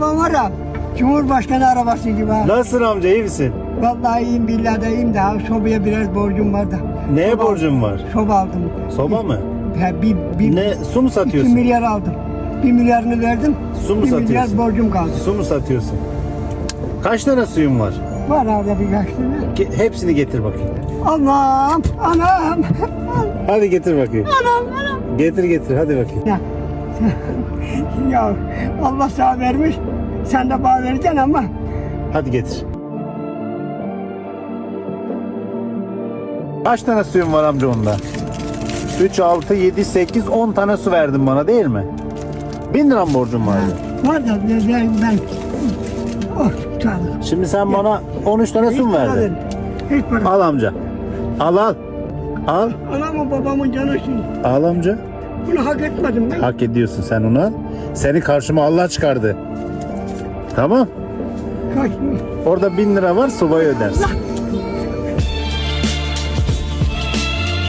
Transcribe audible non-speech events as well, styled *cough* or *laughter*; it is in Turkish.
Babam var ya Cumhurbaşkanı arabası gibi ha. Nasılsın amca iyi misin? Vallahi iyiyim billahi de iyiyim de ha. Sobaya biraz borcum var da. Neye Soba- borcun var? Soba aldım. Soba mı? Ya bir, bir, Ne su mu iki satıyorsun? milyar aldım. Bir milyarını verdim. Su mu bir milyar satıyorsun? borcum kaldı. Su mu satıyorsun? Kaç tane suyun var? Var orada birkaç tane. Ge- hepsini getir bakayım. Anam, anam, Hadi getir bakayım. anam, anam. Getir getir hadi bakayım. Ya, *laughs* ya Allah sana vermiş. Sen de bana vereceksin ama Hadi getir. Kaç tane suyun var amca onda? 3, 6, 7, 8, 10 tane su verdin bana değil mi? 1000 lira mı borcum vardı? var da ben, ben, ben oh. Şimdi sen bana 13 tane su mu verdin? Hiç para. Al amca. Al al. Al. Anamın babamın canı için. Al amca. Bunu hak etmedim ben. Hak ediyorsun sen onu. Seni karşıma Allah çıkardı. Tamam. Kaç Orada 1000 lira var subayı ödersin. Allah